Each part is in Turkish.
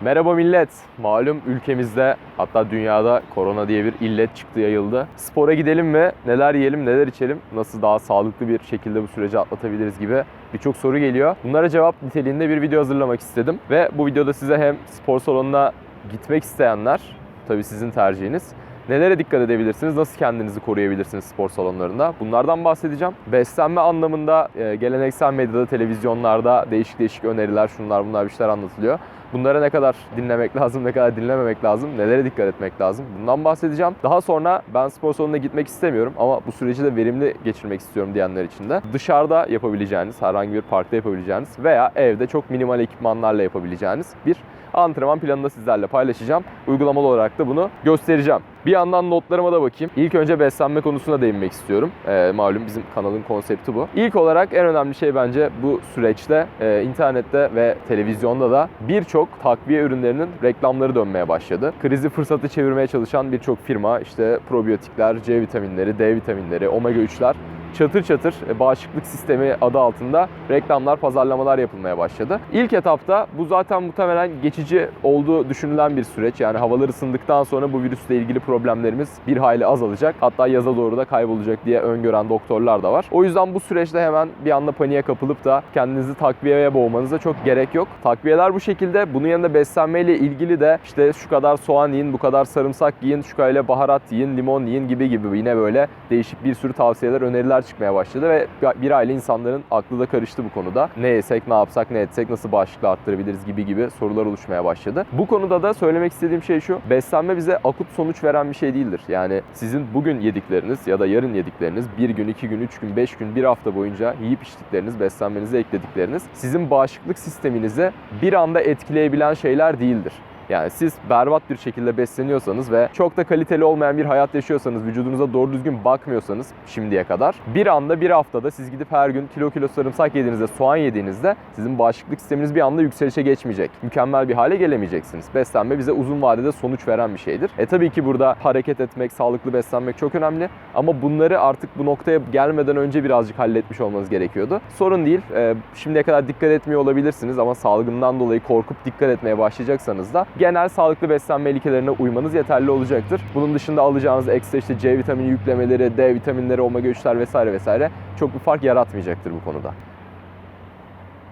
Merhaba millet. Malum ülkemizde hatta dünyada korona diye bir illet çıktı yayıldı. Spora gidelim mi? Neler yiyelim, neler içelim? Nasıl daha sağlıklı bir şekilde bu süreci atlatabiliriz gibi birçok soru geliyor. Bunlara cevap niteliğinde bir video hazırlamak istedim. Ve bu videoda size hem spor salonuna gitmek isteyenler, tabii sizin tercihiniz, Nelere dikkat edebilirsiniz? Nasıl kendinizi koruyabilirsiniz spor salonlarında? Bunlardan bahsedeceğim. Beslenme anlamında e, geleneksel medyada, televizyonlarda değişik değişik öneriler, şunlar bunlar bir şeyler anlatılıyor. Bunlara ne kadar dinlemek lazım, ne kadar dinlememek lazım, nelere dikkat etmek lazım? Bundan bahsedeceğim. Daha sonra ben spor salonuna gitmek istemiyorum ama bu süreci de verimli geçirmek istiyorum diyenler için de dışarıda yapabileceğiniz, herhangi bir parkta yapabileceğiniz veya evde çok minimal ekipmanlarla yapabileceğiniz bir antrenman planını da sizlerle paylaşacağım. Uygulamalı olarak da bunu göstereceğim. Bir yandan notlarıma da bakayım. İlk önce beslenme konusuna değinmek istiyorum. Ee, malum bizim kanalın konsepti bu. İlk olarak en önemli şey bence bu süreçte e, internette ve televizyonda da birçok takviye ürünlerinin reklamları dönmeye başladı. Krizi fırsatı çevirmeye çalışan birçok firma işte probiyotikler, C vitaminleri, D vitaminleri, omega 3'ler çatır çatır e, bağışıklık sistemi adı altında reklamlar, pazarlamalar yapılmaya başladı. İlk etapta bu zaten muhtemelen geçici olduğu düşünülen bir süreç. Yani havalar ısındıktan sonra bu virüsle ilgili problemlerimiz bir hayli azalacak. Hatta yaza doğru da kaybolacak diye öngören doktorlar da var. O yüzden bu süreçte hemen bir anda paniğe kapılıp da kendinizi takviyeye boğmanıza çok gerek yok. Takviyeler bu şekilde. Bunun yanında beslenmeyle ilgili de işte şu kadar soğan yiyin, bu kadar sarımsak yiyin, şu kadar baharat yiyin, limon yiyin gibi gibi yine böyle değişik bir sürü tavsiyeler, öneriler çıkmaya başladı ve bir aile insanların aklı da karıştı bu konuda. Ne yesek, ne yapsak, ne etsek, nasıl bağışıklığı arttırabiliriz gibi gibi sorular oluşmaya başladı. Bu konuda da söylemek istediğim şey şu. Beslenme bize akut sonuç veren bir şey değildir. Yani sizin bugün yedikleriniz ya da yarın yedikleriniz bir gün, iki gün, üç gün, beş gün, bir hafta boyunca yiyip içtikleriniz, beslenmenize ekledikleriniz sizin bağışıklık sisteminizi bir anda etkileyebilen şeyler değildir. Yani siz berbat bir şekilde besleniyorsanız ve çok da kaliteli olmayan bir hayat yaşıyorsanız, vücudunuza doğru düzgün bakmıyorsanız şimdiye kadar bir anda bir haftada siz gidip her gün kilo kilo sarımsak yediğinizde, soğan yediğinizde sizin bağışıklık sisteminiz bir anda yükselişe geçmeyecek. Mükemmel bir hale gelemeyeceksiniz. Beslenme bize uzun vadede sonuç veren bir şeydir. E tabii ki burada hareket etmek, sağlıklı beslenmek çok önemli ama bunları artık bu noktaya gelmeden önce birazcık halletmiş olmanız gerekiyordu. Sorun değil. E, şimdiye kadar dikkat etmiyor olabilirsiniz ama salgından dolayı korkup dikkat etmeye başlayacaksanız da genel sağlıklı beslenme ilkelerine uymanız yeterli olacaktır. Bunun dışında alacağınız ekstra işte C vitamini yüklemeleri, D vitaminleri, omega 3'ler vesaire vesaire çok bir fark yaratmayacaktır bu konuda.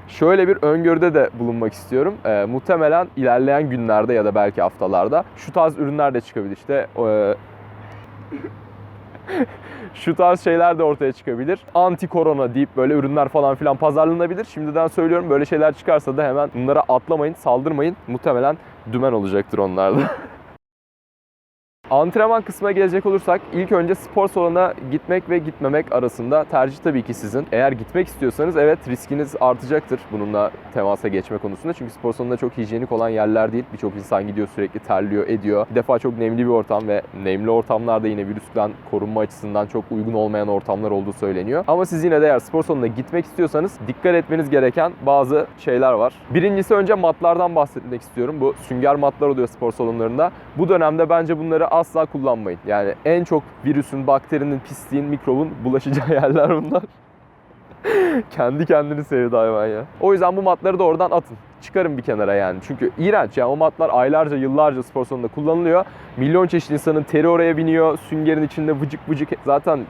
Şöyle bir öngörüde de bulunmak istiyorum. Ee, muhtemelen ilerleyen günlerde ya da belki haftalarda şu tarz ürünler de çıkabilir. İşte e, şu tarz şeyler de ortaya çıkabilir. Anti korona deyip böyle ürünler falan filan pazarlanabilir. Şimdiden söylüyorum böyle şeyler çıkarsa da hemen bunlara atlamayın, saldırmayın. Muhtemelen dümen olacaktır onlarda. Antrenman kısmına gelecek olursak ilk önce spor salonuna gitmek ve gitmemek arasında tercih tabii ki sizin. Eğer gitmek istiyorsanız evet riskiniz artacaktır bununla temasa geçme konusunda. Çünkü spor salonunda çok hijyenik olan yerler değil. Birçok insan gidiyor sürekli terliyor, ediyor. Bir defa çok nemli bir ortam ve nemli ortamlarda yine virüsten korunma açısından çok uygun olmayan ortamlar olduğu söyleniyor. Ama siz yine de eğer spor salonuna gitmek istiyorsanız dikkat etmeniz gereken bazı şeyler var. Birincisi önce matlardan bahsetmek istiyorum. Bu sünger matlar oluyor spor salonlarında. Bu dönemde bence bunları asla kullanmayın. Yani en çok virüsün, bakterinin, pisliğin, mikrobun bulaşacağı yerler bunlar. Kendi kendini sevdi hayvan ya. O yüzden bu matları da oradan atın. Çıkarın bir kenara yani. Çünkü iğrenç yani o matlar aylarca, yıllarca spor salonunda kullanılıyor. Milyon çeşit insanın teri oraya biniyor. Süngerin içinde vıcık vıcık zaten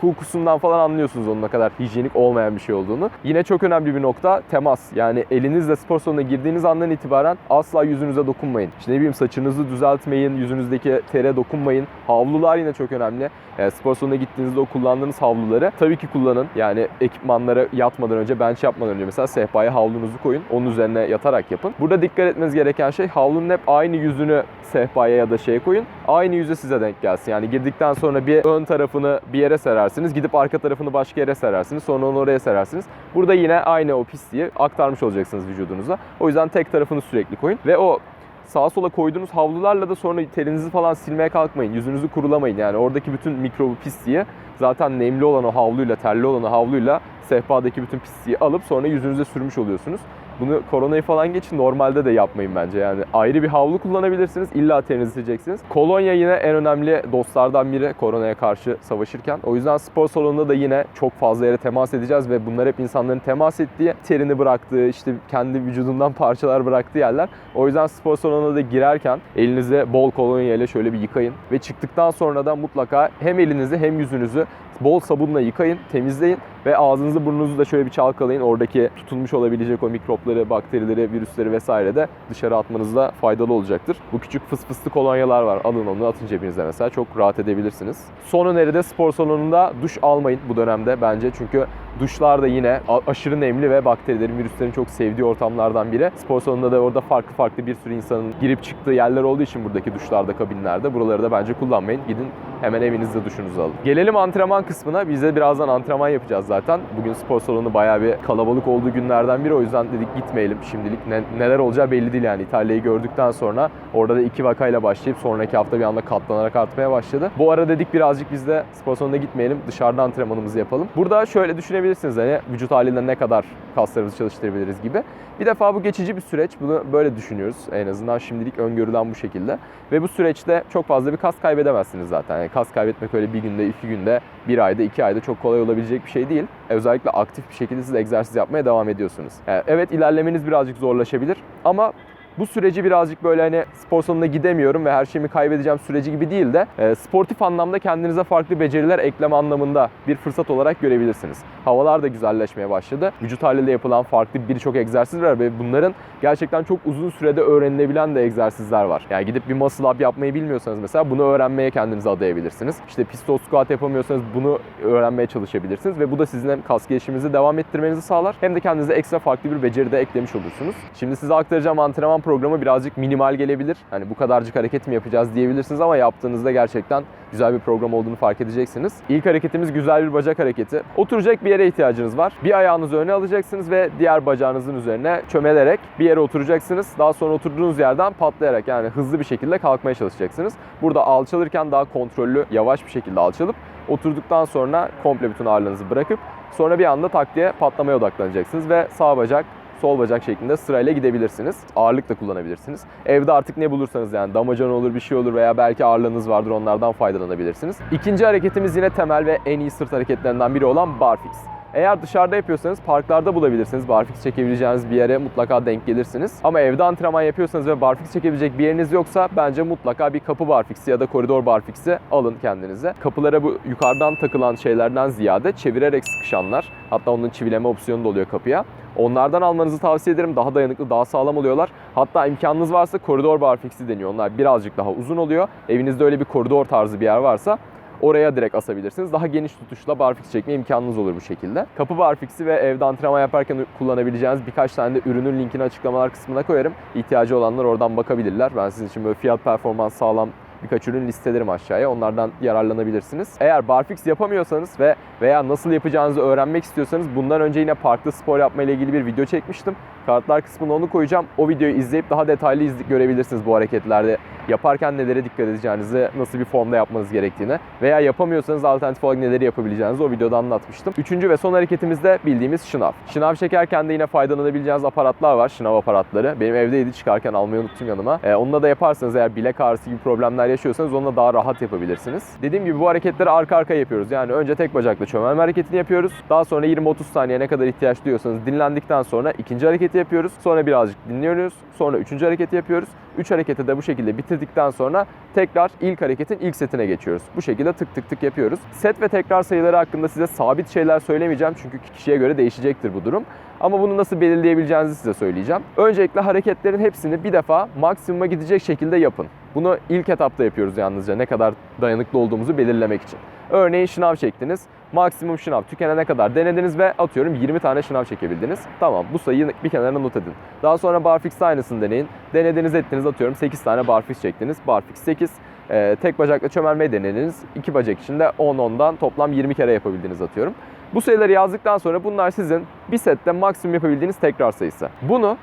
kokusundan falan anlıyorsunuz onun ne kadar hijyenik olmayan bir şey olduğunu. Yine çok önemli bir nokta temas. Yani elinizle spor salonuna girdiğiniz andan itibaren asla yüzünüze dokunmayın. İşte ne bileyim saçınızı düzeltmeyin, yüzünüzdeki tere dokunmayın. Havlular yine çok önemli. Yani spor salonuna gittiğinizde o kullandığınız havluları tabii ki kullanın. Yani ekipmanlara yatmadan önce, bench yapmadan önce mesela sehpaya havlunuzu koyun. Onun üzerine yatarak yapın. Burada dikkat etmeniz gereken şey havlunun hep aynı yüzünü sehpaya ya da şeye koyun. Aynı yüze size denk gelsin. Yani girdikten sonra bir ön tarafını bir yere serersiniz. Gidip arka tarafını başka yere serersiniz. Sonra onu oraya serersiniz. Burada yine aynı o pisliği aktarmış olacaksınız vücudunuza. O yüzden tek tarafını sürekli koyun. Ve o sağa sola koyduğunuz havlularla da sonra terinizi falan silmeye kalkmayın. Yüzünüzü kurulamayın. Yani oradaki bütün mikrobu pisliği zaten nemli olan o havluyla, terli olan o havluyla sehpadaki bütün pisliği alıp sonra yüzünüze sürmüş oluyorsunuz. Bunu koronayı falan geçin normalde de yapmayın bence. Yani ayrı bir havlu kullanabilirsiniz. İlla temizleyeceksiniz. Kolonya yine en önemli dostlardan biri koronaya karşı savaşırken. O yüzden spor salonunda da yine çok fazla yere temas edeceğiz ve bunlar hep insanların temas ettiği, terini bıraktığı, işte kendi vücudundan parçalar bıraktığı yerler. O yüzden spor salonuna da girerken elinizi bol kolonya ile şöyle bir yıkayın ve çıktıktan sonra da mutlaka hem elinizi hem yüzünüzü bol sabunla yıkayın, temizleyin ve ağzınızı burnunuzu da şöyle bir çalkalayın. Oradaki tutulmuş olabilecek o mikropları, bakterileri, virüsleri vesaire de dışarı atmanızda faydalı olacaktır. Bu küçük fıs fıslı kolonyalar var. Alın onu atın cebinize mesela. Çok rahat edebilirsiniz. Son öneride spor salonunda duş almayın bu dönemde bence. Çünkü duşlar da yine aşırı nemli ve bakterilerin, virüslerin çok sevdiği ortamlardan biri. Spor salonunda da orada farklı farklı bir sürü insanın girip çıktığı yerler olduğu için buradaki duşlarda, kabinlerde. Buraları da bence kullanmayın. Gidin hemen evinizde duşunuzu alın. Gelelim antrenman kısmına. Biz de birazdan antrenman yapacağız zaten. Bugün spor salonu bayağı bir kalabalık olduğu günlerden biri. O yüzden dedik gitmeyelim şimdilik. Ne- neler olacağı belli değil yani. İtalya'yı gördükten sonra orada da iki vakayla başlayıp sonraki hafta bir anda katlanarak artmaya başladı. Bu ara dedik birazcık biz de spor salonuna gitmeyelim. Dışarıda antrenmanımızı yapalım. Burada şöyle düşünebilirsiniz hani vücut halinden ne kadar kaslarımızı çalıştırabiliriz gibi. Bir defa bu geçici bir süreç. Bunu böyle düşünüyoruz. En azından şimdilik öngörülen bu şekilde. Ve bu süreçte çok fazla bir kas kaybedemezsiniz zaten. Yani kas kaybetmek öyle bir günde, iki günde, bir ayda, iki ayda çok kolay olabilecek bir şey değil. E, Özellikle aktif bir şekilde siz egzersiz yapmaya devam ediyorsunuz. Yani evet ilerlemeniz birazcık zorlaşabilir ama bu süreci birazcık böyle hani spor salonuna gidemiyorum ve her şeyimi kaybedeceğim süreci gibi değil de e, sportif anlamda kendinize farklı beceriler ekleme anlamında bir fırsat olarak görebilirsiniz. Havalar da güzelleşmeye başladı. Vücut haliyle yapılan farklı birçok egzersiz var ve bunların gerçekten çok uzun sürede öğrenilebilen de egzersizler var. Yani gidip bir muscle up yapmayı bilmiyorsanız mesela bunu öğrenmeye kendinizi adayabilirsiniz. İşte pistol squat yapamıyorsanız bunu öğrenmeye çalışabilirsiniz ve bu da sizin hem kas gelişiminizi devam ettirmenizi sağlar hem de kendinize ekstra farklı bir beceri de eklemiş olursunuz. Şimdi size aktaracağım antrenman programı birazcık minimal gelebilir. Hani bu kadarcık hareket mi yapacağız diyebilirsiniz ama yaptığınızda gerçekten güzel bir program olduğunu fark edeceksiniz. İlk hareketimiz güzel bir bacak hareketi. Oturacak bir yere ihtiyacınız var. Bir ayağınızı öne alacaksınız ve diğer bacağınızın üzerine çömelerek bir yere oturacaksınız. Daha sonra oturduğunuz yerden patlayarak yani hızlı bir şekilde kalkmaya çalışacaksınız. Burada alçalırken daha kontrollü, yavaş bir şekilde alçalıp oturduktan sonra komple bütün ağırlığınızı bırakıp sonra bir anda tak diye patlamaya odaklanacaksınız ve sağ bacak sol bacak şeklinde sırayla gidebilirsiniz. Ağırlık da kullanabilirsiniz. Evde artık ne bulursanız yani damacana olur bir şey olur veya belki ağırlığınız vardır onlardan faydalanabilirsiniz. İkinci hareketimiz yine temel ve en iyi sırt hareketlerinden biri olan barfix. Eğer dışarıda yapıyorsanız parklarda bulabilirsiniz. Barfix çekebileceğiniz bir yere mutlaka denk gelirsiniz. Ama evde antrenman yapıyorsanız ve barfix çekebilecek bir yeriniz yoksa bence mutlaka bir kapı barfixi ya da koridor barfixi alın kendinize. Kapılara bu yukarıdan takılan şeylerden ziyade çevirerek sıkışanlar hatta onun çivileme opsiyonu da oluyor kapıya. Onlardan almanızı tavsiye ederim. Daha dayanıklı, daha sağlam oluyorlar. Hatta imkanınız varsa koridor barfixi deniyor. Onlar birazcık daha uzun oluyor. Evinizde öyle bir koridor tarzı bir yer varsa oraya direkt asabilirsiniz. Daha geniş tutuşla barfix çekme imkanınız olur bu şekilde. Kapı barfixi ve evde antrenman yaparken kullanabileceğiniz birkaç tane de ürünün linkini açıklamalar kısmına koyarım. İhtiyacı olanlar oradan bakabilirler. Ben sizin için böyle fiyat performans sağlam birkaç ürün listelerim aşağıya. Onlardan yararlanabilirsiniz. Eğer barfix yapamıyorsanız ve veya nasıl yapacağınızı öğrenmek istiyorsanız bundan önce yine parkta spor yapma ile ilgili bir video çekmiştim. Kartlar kısmına onu koyacağım. O videoyu izleyip daha detaylı izle- görebilirsiniz bu hareketlerde. Yaparken nelere dikkat edeceğinizi, nasıl bir formda yapmanız gerektiğini veya yapamıyorsanız alternatif olarak neleri yapabileceğinizi o videoda anlatmıştım. Üçüncü ve son hareketimiz de bildiğimiz şınav. Şınav çekerken de yine faydalanabileceğiniz aparatlar var. Şınav aparatları. Benim evdeydi çıkarken almayı unuttum yanıma. Ee, onunla da yaparsanız eğer bilek ağrısı gibi problemler yaşıyorsanız onunla daha rahat yapabilirsiniz. Dediğim gibi bu hareketleri arka arkaya yapıyoruz. Yani önce tek bacakla çömelme hareketini yapıyoruz. Daha sonra 20-30 saniye ne kadar ihtiyaç duyuyorsanız dinlendikten sonra ikinci hareketi yapıyoruz. Sonra birazcık dinliyoruz. Sonra üçüncü hareketi yapıyoruz. Üç hareketi de bu şekilde bitirdikten sonra tekrar ilk hareketin ilk setine geçiyoruz. Bu şekilde tık tık tık yapıyoruz. Set ve tekrar sayıları hakkında size sabit şeyler söylemeyeceğim çünkü kişiye göre değişecektir bu durum. Ama bunu nasıl belirleyebileceğinizi size söyleyeceğim. Öncelikle hareketlerin hepsini bir defa maksimuma gidecek şekilde yapın. Bunu ilk etapta yapıyoruz yalnızca ne kadar dayanıklı olduğumuzu belirlemek için. Örneğin şınav çektiniz. Maksimum şınav tükenene kadar denediniz ve atıyorum 20 tane şınav çekebildiniz. Tamam bu sayıyı bir kenara not edin. Daha sonra barfix aynısını deneyin. Denediniz ettiniz atıyorum 8 tane barfix çektiniz. Barfix 8. Ee, tek bacakla çömelmeyi denediniz. İki bacak içinde 10-10'dan toplam 20 kere yapabildiniz atıyorum. Bu sayıları yazdıktan sonra bunlar sizin bir sette maksimum yapabildiğiniz tekrar sayısı. Bunu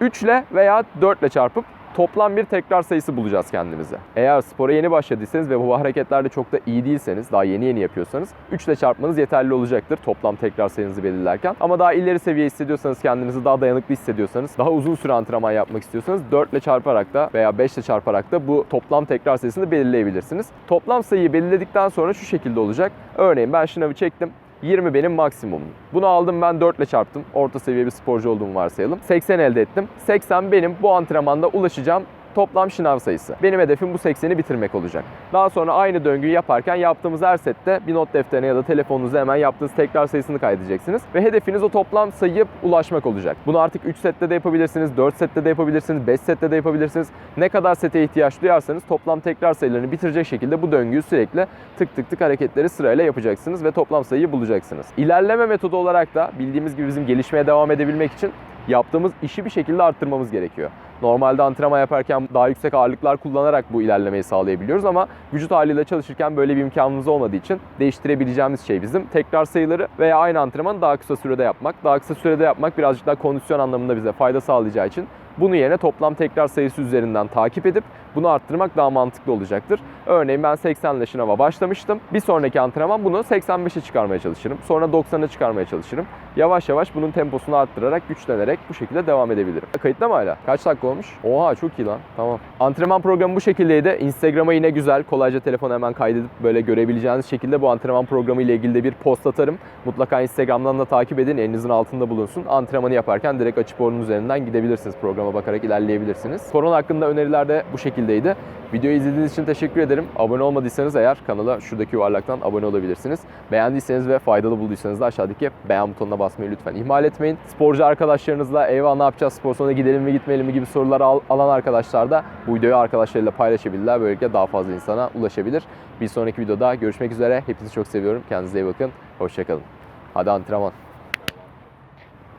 3 ile veya 4 ile çarpıp toplam bir tekrar sayısı bulacağız kendimize. Eğer spora yeni başladıysanız ve bu hareketlerde çok da iyi değilseniz, daha yeni yeni yapıyorsanız 3 ile çarpmanız yeterli olacaktır toplam tekrar sayınızı belirlerken. Ama daha ileri seviye hissediyorsanız, kendinizi daha dayanıklı hissediyorsanız, daha uzun süre antrenman yapmak istiyorsanız 4 ile çarparak da veya 5 ile çarparak da bu toplam tekrar sayısını belirleyebilirsiniz. Toplam sayıyı belirledikten sonra şu şekilde olacak. Örneğin ben şınavı çektim. 20 benim maksimumum. Bunu aldım ben 4 ile çarptım. Orta seviye bir sporcu olduğumu varsayalım. 80 elde ettim. 80 benim bu antrenmanda ulaşacağım toplam şınav sayısı. Benim hedefim bu 80'i bitirmek olacak. Daha sonra aynı döngüyü yaparken yaptığımız her sette bir not defterine ya da telefonunuza hemen yaptığınız tekrar sayısını kaydedeceksiniz. Ve hedefiniz o toplam sayıya ulaşmak olacak. Bunu artık 3 sette de yapabilirsiniz, 4 sette de yapabilirsiniz, 5 sette de yapabilirsiniz. Ne kadar sete ihtiyaç duyarsanız toplam tekrar sayılarını bitirecek şekilde bu döngüyü sürekli tık tık tık hareketleri sırayla yapacaksınız ve toplam sayıyı bulacaksınız. İlerleme metodu olarak da bildiğimiz gibi bizim gelişmeye devam edebilmek için yaptığımız işi bir şekilde arttırmamız gerekiyor. Normalde antrenman yaparken daha yüksek ağırlıklar kullanarak bu ilerlemeyi sağlayabiliyoruz ama vücut haliyle çalışırken böyle bir imkanımız olmadığı için değiştirebileceğimiz şey bizim tekrar sayıları veya aynı antrenmanı daha kısa sürede yapmak. Daha kısa sürede yapmak birazcık daha kondisyon anlamında bize fayda sağlayacağı için bunu yerine toplam tekrar sayısı üzerinden takip edip bunu arttırmak daha mantıklı olacaktır. Örneğin ben 80 ile başlamıştım. Bir sonraki antrenman bunu 85'e çıkarmaya çalışırım. Sonra 90'a çıkarmaya çalışırım. Yavaş yavaş bunun temposunu arttırarak, güçlenerek bu şekilde devam edebilirim. Kayıtta mı hala? Kaç dakika olmuş? Oha çok iyi lan. Tamam. Antrenman programı bu şekildeydi. Instagram'a yine güzel. Kolayca telefonu hemen kaydedip böyle görebileceğiniz şekilde bu antrenman programı ile ilgili de bir post atarım. Mutlaka Instagram'dan da takip edin. Elinizin altında bulunsun. Antrenmanı yaparken direkt açıp onun üzerinden gidebilirsiniz. Programa bakarak ilerleyebilirsiniz. Korona hakkında öneriler de bu şekildeydi. Videoyu izlediğiniz için teşekkür ederim. Abone olmadıysanız eğer kanala şuradaki yuvarlaktan abone olabilirsiniz. Beğendiyseniz ve faydalı bulduysanız da aşağıdaki beğen butonuna basmayı lütfen ihmal etmeyin. Sporcu arkadaşlarınızla eyvah ne yapacağız spor salonuna gidelim mi gitmeyelim mi gibi sorular al- alan arkadaşlar da bu videoyu arkadaşlarıyla paylaşabilirler. Böylelikle daha fazla insana ulaşabilir. Bir sonraki videoda görüşmek üzere. Hepinizi çok seviyorum. Kendinize iyi bakın. Hoşçakalın. Hadi antrenman.